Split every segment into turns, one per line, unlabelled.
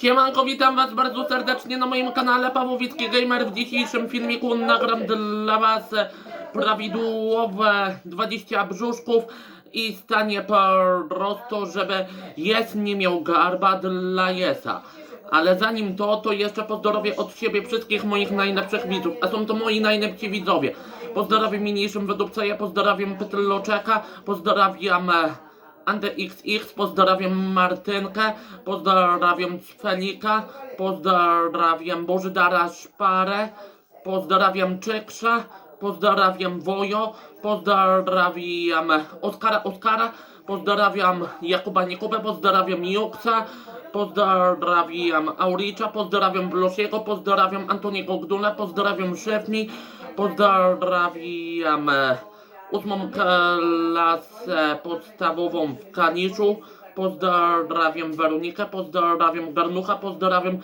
Siemanko, witam was bardzo serdecznie na moim kanale Pawłowicki Gamer. W dzisiejszym filmiku nagram dla was prawidłowe 20 brzuszków i stanie po prostu, żeby jest nie miał garba dla Jesa. Ale zanim to, to jeszcze pozdrowię od siebie wszystkich moich najlepszych widzów, a są to moi najlepsi widzowie. Pozdrawiam mniejszym wydupca, ja pozdrawiam Pytloczeka, pozdrawiam... e, AndyXX, pozdrawiam Martynkę, pozdrawiam Felika, pozdrawiam Bożydara Szparę, pozdrawiam Czykrza, pozdrawiam Wojo, pozdrawiam Oskara Oskara, pozdrawiam Jakuba Nikubę, pozdrawiam Juksa, pozdrawiam Auricza, pozdrawiam Blosiego, pozdrawiam Antoniego Gdula, pozdrawiam Szefni, pozdrawiam ósmą klasę podstawową w Kaniszu. Pozdrawiam Weronikę, pozdrawiam Garnucha, pozdrawiam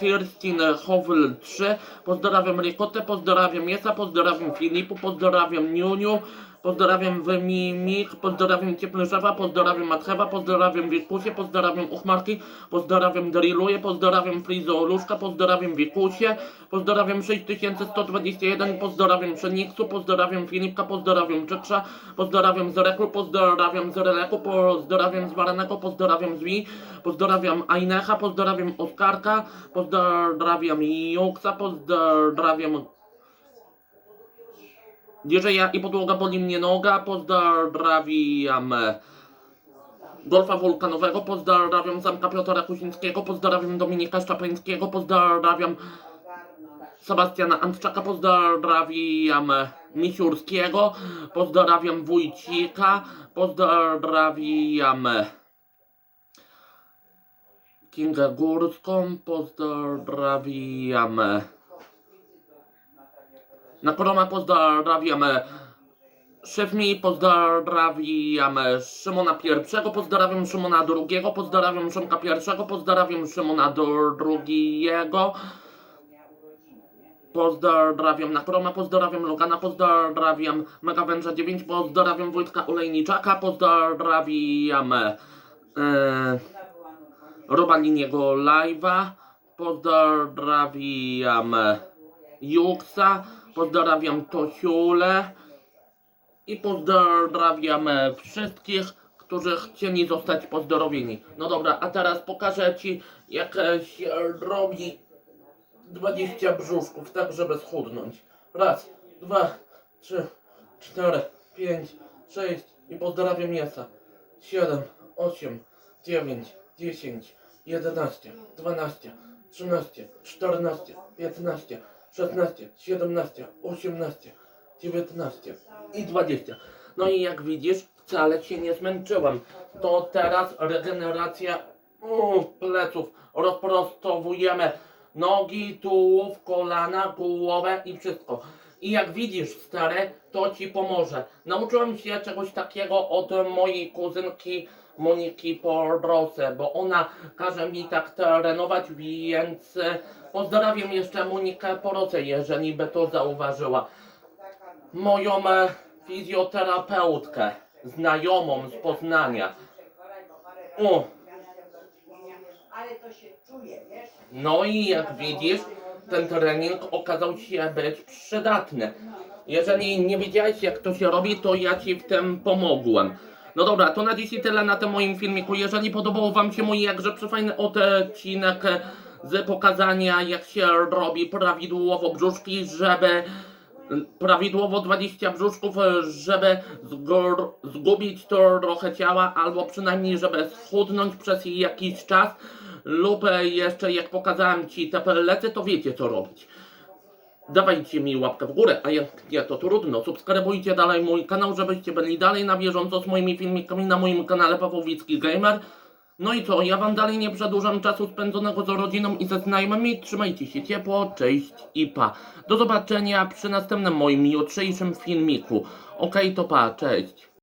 Kirstin Howell 3, pozdrawiam Rikotę, pozdrawiam Jesa, pozdrawiam Filipu, pozdrawiam Niuniu, pozdrawiam Wymimik, pozdrawiam Cieplyszewa, pozdrawiam Matchewa, pozdrawiam Wikusie, pozdrawiam Uchmarki, pozdrawiam Drilluje, pozdrawiam Frizoluszka, pozdrawiam Wikusie, pozdrawiam 6121, pozdrawiam Szeniksu, pozdrawiam Filipka, pozdrawiam Czykrza, pozdrawiam Zereklu, pozdrawiam Zereleku, pozdrawiam Zwaranego, pozdrawiam Zwi, pozdrawiam Ainecha, pozdrawiam Oskarka, pozdrawiam Juksa, pozdrawiam Dzierżeja i podłoga boli mnie noga, pozdrawiam e, Golfa Wulkanowego, pozdrawiam Zamka Piotra Kusińskiego, pozdrawiam Dominika Szczapińskiego, pozdrawiam Sebastiana Antczaka, pozdrawiam e, Misiurskiego, pozdrawiam Wójcika, pozdrawiam e, Kingę Górską, pozdrawiam na Korona pozdrawiam e, szef mi, pozdrawiam Szymona pierwszego, pozdrawiam Szymona drugiego, pozdrawiam Szymka pierwszego, pozdrawiam Szymona dru- drugiego, pozdrawiam na Kroma, pozdrawiam Logana, pozdrawiam Mega Węża 9, pozdrawiam Wojtka Olejniczaka, pozdrawiam e, e, Robaliniego Live'a, pozdrawiam Juksa, pozdrawiam Tosiule i pozdrawiam wszystkich, którzy chcieli zostać pozdrowieni. No dobra, a teraz pokażę Ci, jak się robi 20 brzuszków, tak żeby schudnąć. Raz, dwa, trzy, cztery, pięć, sześć i pozdrawiam Jesa. Siedem, osiem, dziewięć, dziesięć, jedenaście, dwanaście, trzynaście, czternaście, piętnaście, szesnaście, siedemnaście, osiemnaście, dziewiętnaście i dwadzieścia. No i jak widzisz, wcale się nie zmęczyłem. To teraz regeneracja u, pleców. Rozprostowujemy nogi, tułów, kolana, głowę i wszystko. I jak widzisz, stary, to ci pomoże. Nauczyłem się czegoś takiego od mojej kuzynki Moniki Porose, bo ona każe mi tak trenować, więc pozdrawiam jeszcze Monikę Porose, jeżeli by to zauważyła. Moją e, fizjoterapeutkę, znajomą z Poznania. O? No i jak widzisz, ten trening okazał się być przydatny. Jeżeli nie wiedziałeś jak to się robi, to ja Ci w tym pomogłem. No dobra, to na dzisiaj tyle na tym moim filmiku. Jeżeli podobał Wam się mój jakże przefajny odcinek z pokazania jak się robi prawidłowo brzuszki, żeby prawidłowo 20 brzuszków, żeby zgubić trochę ciała, albo przynajmniej żeby schudnąć przez jakiś czas, lub jeszcze jak pokazałem Ci te pellety, to wiecie co robić. Dawajcie mi łapkę w górę, a jak nie to trudno. Subskrybujcie dalej mój kanał, żebyście byli dalej na bieżąco z moimi filmikami na moim kanale Pawłowicki Gamer. No i co, ja wam dalej nie przedłużam czasu spędzonego z rodziną i ze znajomymi. Trzymajcie się ciepło, cześć i pa. Do zobaczenia przy następnym moim jutrzejszym filmiku. Okej, to pa, cześć.